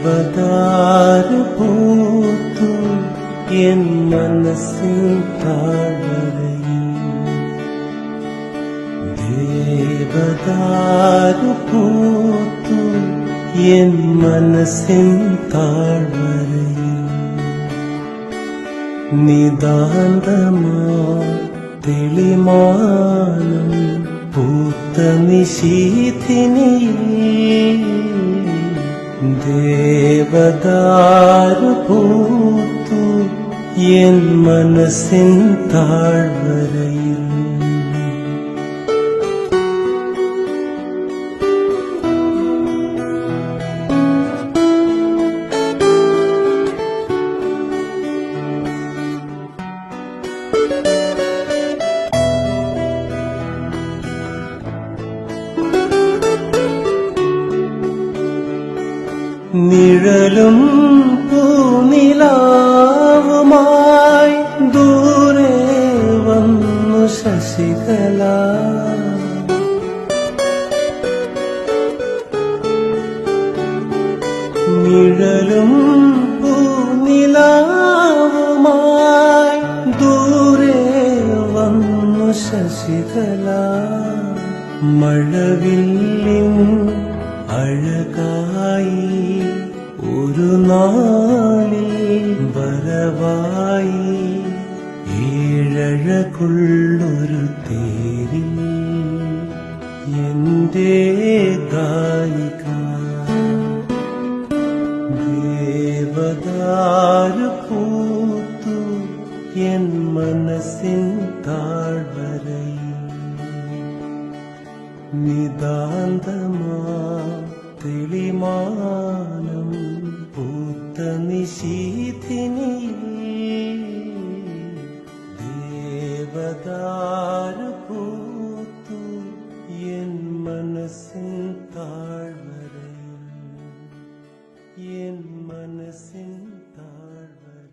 ദേവദാരു പൂത്തു എൻ മനസ്സിൻ താഴ്വരയിൽ ദേവദാരു പൂത്തു എൻ മനസ്സിൻ താഴ്വരയിൽ നിതാന്തമാ തെളിമാനം പൂത്ത നിശീഥിനിയിൽ देवदारभूतु येन मनसिन्थावरय നിഴലും പൂനിലാവുമായി ദൂരെ വന്നു ശശികല. നിഴലും പൂനിലാവുമായി ദൂരെ വന്നു ശശികല. മഴവില്ലിൻ അഴകായി ഒരു നാളിൽ വരവായി ഏഴഴകുള്ളൊരു തേരി എന്റെ ഗായിക ദേവദാരു പൂത്തു എൻ മനസ്സിൻ താഴ്വരയിൽ നിതാന്തമാ വിമാനം പൂത്ത നിശീഥിനി ദേവദാരു എൻ മനസ്സിൻ താഴ്വരയിൽ. എൻ മനസ്സിൻ താഴ്വര